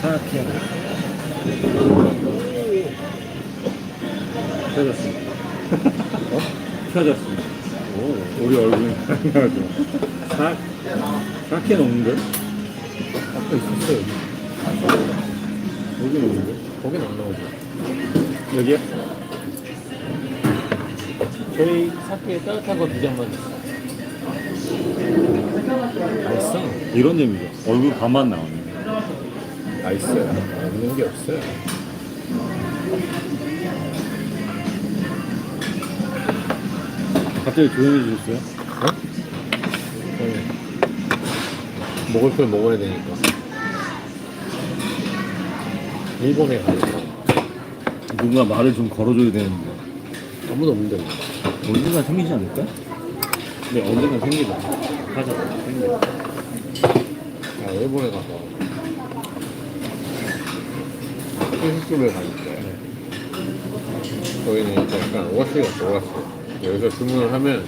사악해. 펴졌습니다. 어? 펴졌습니다. 오, 우리 얼굴이 나가죠. 사, 사악해 놓는데? 아까 있었어요. 여기 놓는데? 거긴 안 나오죠. 여기야? 저희 사케 따뜻한 거 두 잔만 주세요. 맛있어. 이런 재미죠. 얼굴 반만 나오네. 맛있어요. 없는 게 없어요. 갑자기 조용해지셨어요? 네. 먹을 걸 먹어야 되니까. 일본에 가니까 누군가 말을 좀 걸어줘야 되는데. 아무도 없는데. 언젠가 생기지 않을까? 네, 언젠가 생기다. 가자, 생겨. 아, 일본에 가서 스시집을 가니까 저희는 약간 오가스가 들어갔어요. 여기서 주문을 하면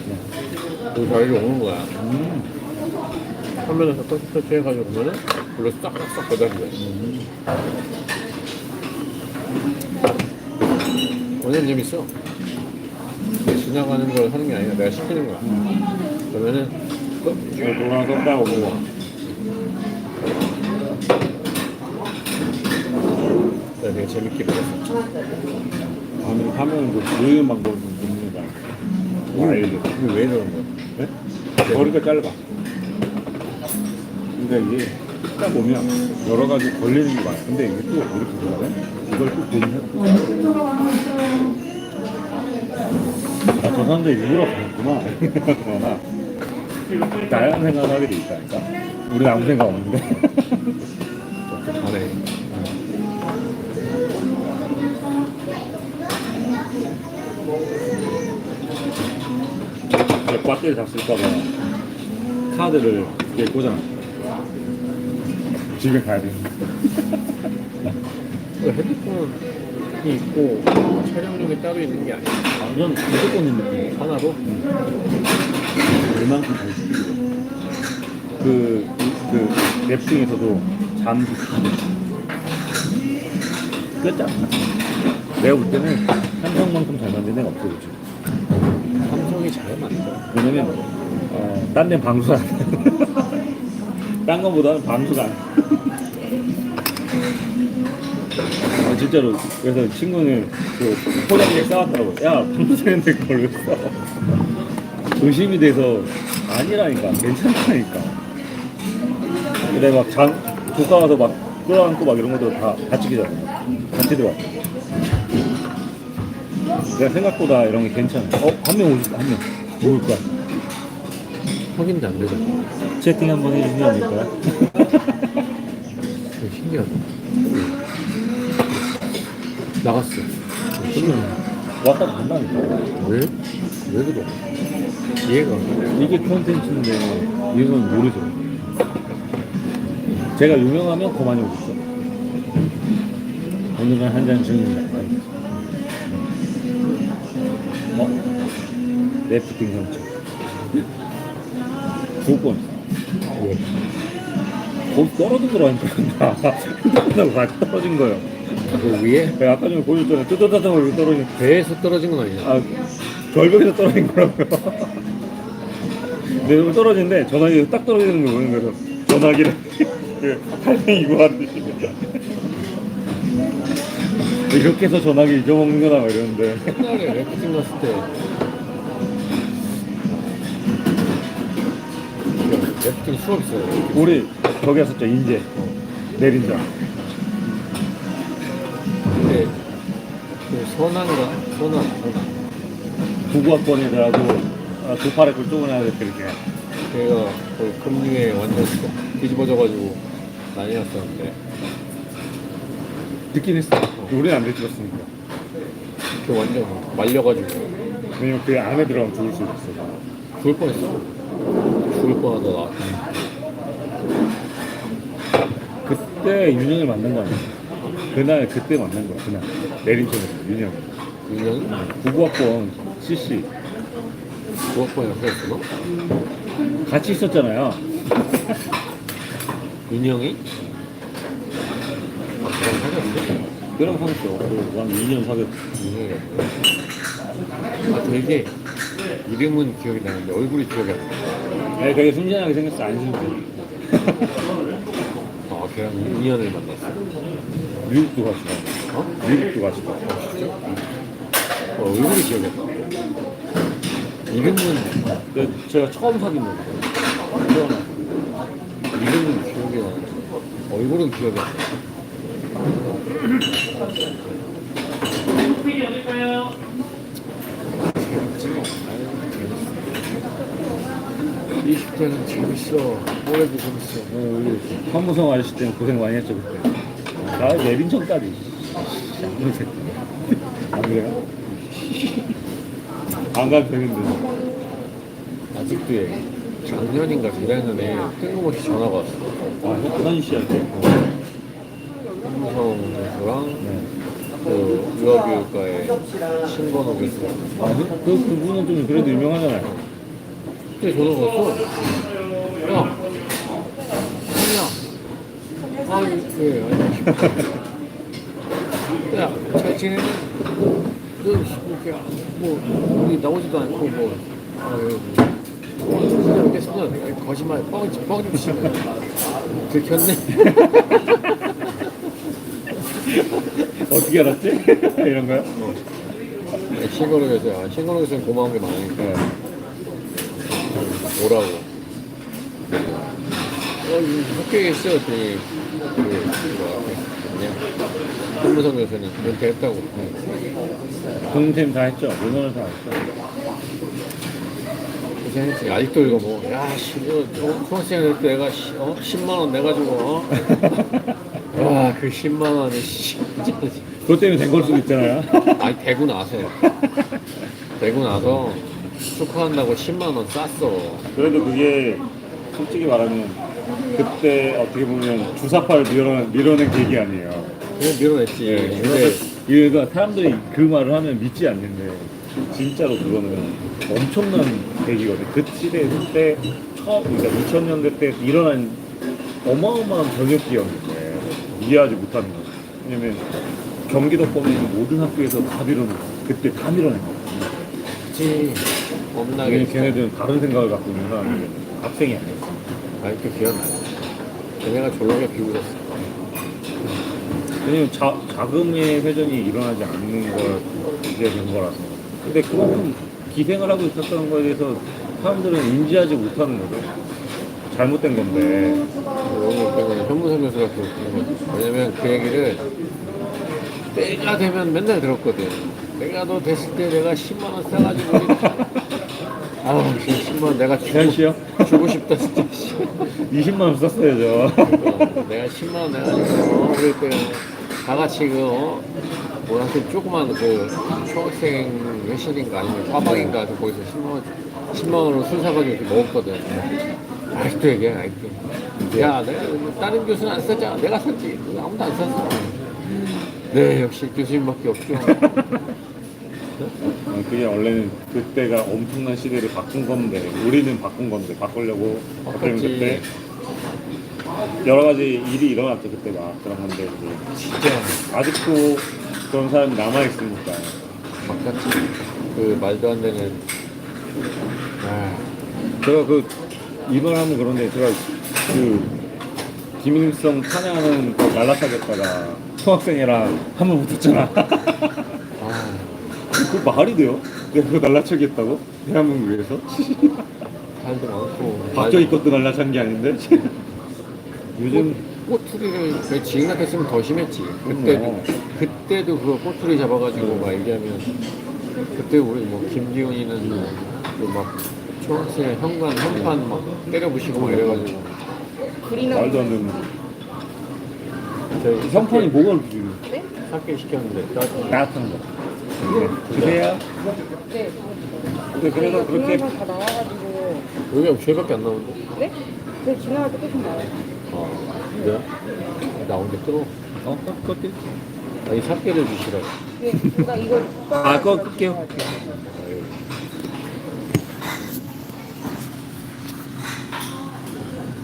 그 자리로 오는 거야. 음, 화면에서 터치 터치 해가지고 그러면은 불러 싹싹 배달이 돼. 완전 재밌어. 지나가는 걸 하는 게 아니라 내가 시키는 거야. 그러면은 또 이거 동안 떴다고 뭐. 내가 되게 재밌게 배웠어. 아니, 하면 그 보이는 방법을 묻는다. 와일드. 이게 왜 이러는 거야? 네? 머리가 짧아. 근데 이게 딱 보면 여러 가지 걸리는 게 많아. 근데 이게 또 이렇게 들어가네? 이걸 또 보면. 아, 저 사람들 일부러. 그러나 다양한 생각을 하게 돼 있다니까. 우리는 아무 생각 없는데. 이제 배터리 다 쓸까봐 카드를 이렇게 꽂아놔. 집에 가야 돼. 그 헤드폰이 있고 촬영용이 따로 있는 게 아니야. 완전 무조건 있는 느낌. 하나로? 얼만큼 잘 쓰기로. 그, 그, 랩 중에서도 잠도 끝장. 내가 볼 때는 삼성만큼 잘 만든 애가 없어, 요즘. 삼성이 잘 만들어. 왜냐면, 어, 딴 데는 방수가 안 돼. 딴 거보다는 방수가 안 돼. 아, 진짜로. 그래서 친구는 그 포장지에 싸웠더라고. 야, 방수했는데 그걸 왜 써? 의심이 돼서 아니라니까. 괜찮다니까. 근데 막 장, 조카 와서 막 끌어안고 막 이런 것도 다, 다 찍히잖아. 같이 들어와. 내가 생각보다 이런 게 괜찮아. 어, 한 명 오실, 한 명. 누굴 거야? 확인도 안 되잖아. 채팅 한번 해주시면 안 될까요? 신기하다. 나갔어. 왔다 간다니까. 왜? 왜 그래? 이해가 안. 이게 콘텐츠인데, 이건 모르죠. 제가 유명하면 그만이 오겠죠. 오늘은 한잔 증입니다. 어? 래프팅 선수. 죽을 뻔 왜? 거기 떨어지더라니까. 핸드폰하고 같이 떨어진 거예요. 그 위에? 내가 아까 전에 보여줬잖아요. 뜨뜻하다고 이렇게 떨어진 배에서 떨어진 건 아니야. 아, 절벽에서 떨어진 거라고요. 내손 떨어진데 전화기 딱 떨어지는 거 보는 거예요. 전화기를 그 탈행 이거 하듯이 이렇게 해서 전화기 잊어먹는 거다 막 이러는데 옛날에 래프팅 갔을 때 래프팅 수업 있어요. 우리 저기 갔었죠 인제 내린다 그 선한가? 선한, 선한. 구구학번 애들하고 아, 두 팔에 걸 쪼그나야겠다 이렇게 걔가 거의 금융에 완전 뒤집어져가지고 난리 났었는데 듣긴 했어 우리는 안 들었으니까 걔 완전 말려가지고 왜냐면 그 안에 들어가면 죽을 수 있어 죽을 뻔했어. 죽을 뻔하다 나. 그때 윤영을 만난 거 아니야 그날 그때 만난 거야 그날 내린천에서 윤영 유년? 구구학번 CC 그랬어 너? 같이 있었잖아요. 인형이? 아 그럼 사귀었어? 사귀었어. 그리고 한 2년 사귀었어. 인형이가 아 되게 이름은 기억이 나는데 얼굴이 기억이 안 나. 네, 되게 순진하게 생겼어. 안순수. 아 걔랑 인연을 만났어 미국도 가. 어? 미국도 가. 어, 얼굴이 기억이 안 나. 이름은 그 제가 처음 사귄 거예요. 태어나. 이름은 기억이 나는데 얼굴은 기억이 안 나. 뭐. 아유, 재밌어. 20대는 재밌어. 오래도 재밌어. 어, 우리 한무성 아저씨 때문에 고생 많이 했죠 그때. 나 내빈천까지. 안. 안 그래요? 안 가도 되는데. 아직도 얘. 작년인가 재작년에 뜬금없이 전화가 왔어. 아, 현선 씨한테. 선수랑 네. 그 유아교육과의 신건호 교수. 아, 그, 그, 그분은 좀 그래도 유명하잖아요. 그때 전화가 왔어. 아니야. 아, 왜, 아니. 야, 잘 지내니? 너, 이렇게, 뭐, 우리 나오지도 않고, 뭐, 아, 왜, 뭐, 겠습니다 거짓말, 뻥, 뻥좀 치네. 들켰네. 어떻게 알았지? 이런 거요? 신건호 교수, 아, 교수는 고마운 게 많으니까. 네. 오라고. 어, 이 학교에 있어. 그랬더니, 그, 한무성 교수는 은퇴했다고. 동생 다 했죠. 문헌을 다 했죠. 고생했지. 아직도 이거 뭐, 야, 씨, 이거, 어, 때 내가, 씨, 어? 10만 원 내가지고, 어? 와, 그 10만 원이, 씨, 진짜. 그것 때문에 된 걸 수도 있잖아요. 아니, 되고 나서. 되고 나서 축하한다고 10만 원 쌌어. 그래도 그게 솔직히 말하면 그때 어떻게 보면 주사파를 밀어낸, 밀어낸 계기 아니에요. 그냥 밀어냈지. 예, 근데, 이가 사람들이 그 말을 하면 믿지 않는데 진짜로 그거는 엄청난 계기거든. 그 시대 때 처음 그러니까 2000년대 때 일어난 어마어마한 병역기였는데 이해하지 못하는 거죠. 왜냐면 경기도권에 있는 모든 학교에서 다 밀어낸 거. 그때 다 밀어낸 거. 그치. 겁나게. 걔네들은 다른 생각을 갖고 있는 사람이 학생이 아니었어. 아직도 기억나. 걔네가 졸라게 비웃었어. 왜냐면 자, 자금의 회전이 일어나지 않는 걸 이제 된 거라서. 근데 그만큼 기생을 하고 있었다는 거에 대해서 사람들은 인지하지 못하는 거죠. 잘못된 건데. 오늘 때문에 현무선 교수가 그렇는 거지. 왜냐면 그 얘기를 때가 되면 맨날 들었거든. 내가 너 됐을 때 내가 10만 원 싸가지고. 아우, 10만 원 내가 현 주고, 씨요? 주고 싶다, 진짜. 씨. 20만 원 썼어야죠. 어, 내가 10만 원 내가지고, 어, 그럴 때, 다 같이 그, 어, 뭐, 하여튼 조그만 그, 초학생 회실인가 아니면 화방인가 그 거기서 10만 원, 10만 원으로 술 사가지고 이렇게 먹었거든. 아직도 얘기해, 아직도. 야, 내가 다른 교수는 안 썼잖아. 내가 썼지. 아무도 안 썼어. 네, 역시 교수님밖에 없죠. 어, 그게 원래는 그때가 엄청난 시대를 바꾼 건데, 우리는 바꾼 건데, 바꾸려고. 바꿨지. 그때 여러 가지 일이 일어났죠, 그때 막. 그런 건데, 이제. 진짜 아직도 그런 사람이 남아 있으니까. 바꿨지. 그 말도 안 되는. 아, 제가 그, 이말 하면 그런데, 제가 그, 김일성 그 날라타겠다가 초학생이랑 한 번 붙었잖아. 아, 그 말이 돼요? 내가 그거 날라차겠다고? 대한민국 위해서? 살도 많고. 박저 입것도 날라찬 게 아닌데? 요즘 꼬투리를 그 지금 같았으면 더 심했지. 그때도. 그때도 그거 꼬투리 잡아가지고 막 얘기하면 그때 우리 뭐 김기훈이는 뭐막 초학생 현관 현판 막 때려부시고 막 이래가지고 말도 안 되는 저희 형편이 뭐가 그렇게 지금 학교 시켰는데 따뜻한 따뜻한 거 네. 주세요. 네. 근데 그래서 그렇게 동영상 다 나와가지고 여기가 죄밖에 안 나오는데? 네? 그 지나갈 때 조금 나와요. 아, 네? 나오는데 또? 어, 껐, 껐대. 아, 이 삭제를 주시라. 네, 나 이걸 아, 아, 그거 끌게요.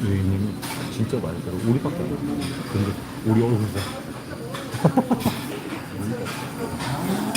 유인님 네. 진짜 많이 들어. 우리밖에 안 들어. 근데 우리 얼굴 다.